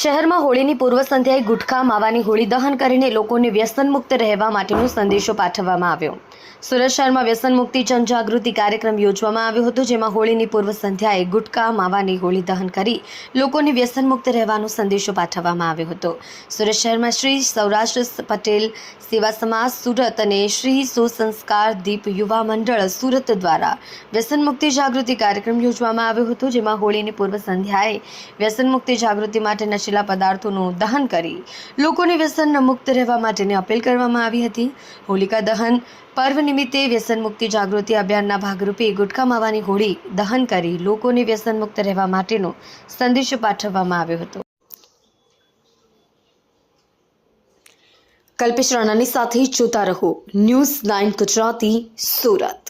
શહેરમાં હોળીની પૂર્વ સંધ્યાએ ગુટખા, માવાની હોળી દહન કરીને લોકોને વ્યસનમુક્ત રહેવા માટેનો સંદેશો પાઠવવામાં આવ્યો. સુરત શહેરમાં વ્યસન મુક્તિ જનજાગૃતિ કાર્યક્રમ યોજવામાં આવ્યો હતો, જેમાં હોળીની પૂર્વ સંધ્યાએ ગુટકા, માવાની હોળી દહન કરી લોકોને વ્યસન મુક્ત રહેવાનો સંદેશો પાઠવવામાં આવ્યો હતો. સુરત શહેરમાં શ્રી સૌરાષ્ટ્ર પટેલ સેવા સમાજ, સુરત અને શ્રી સુસંસ્કાર દીપ યુવા મંડળ સુરત દ્વારા વ્યસન મુક્તિ જાગૃતિ કાર્યક્રમ યોજવામાં આવ્યો હતો, જેમાં હોળીની પૂર્વ સંધ્યાએ વ્યસન મુક્તિ જાગૃતિ માટે નશીલા પદાર્થોનું દહન કરી લોકોને વ્યસન મુક્ત રહેવા માટેની અપીલ કરવામાં આવી હતી. હોલિકા દહન પર્વ નિમિત્તે વ્યસન મુક્તિ જાગૃતિ અભિયાનના ભાગરૂપે ગુટખા માવાની હોળી દહન કરી લોકોને વ્યસન મુક્ત રહેવા માટેનો સંદેશ પાઠવવામાં આવ્યો હતો. કલ્પેશ રાણાની સાથે જોતા રહો ન્યૂઝ નાઇન ગુજરાતી સુરત.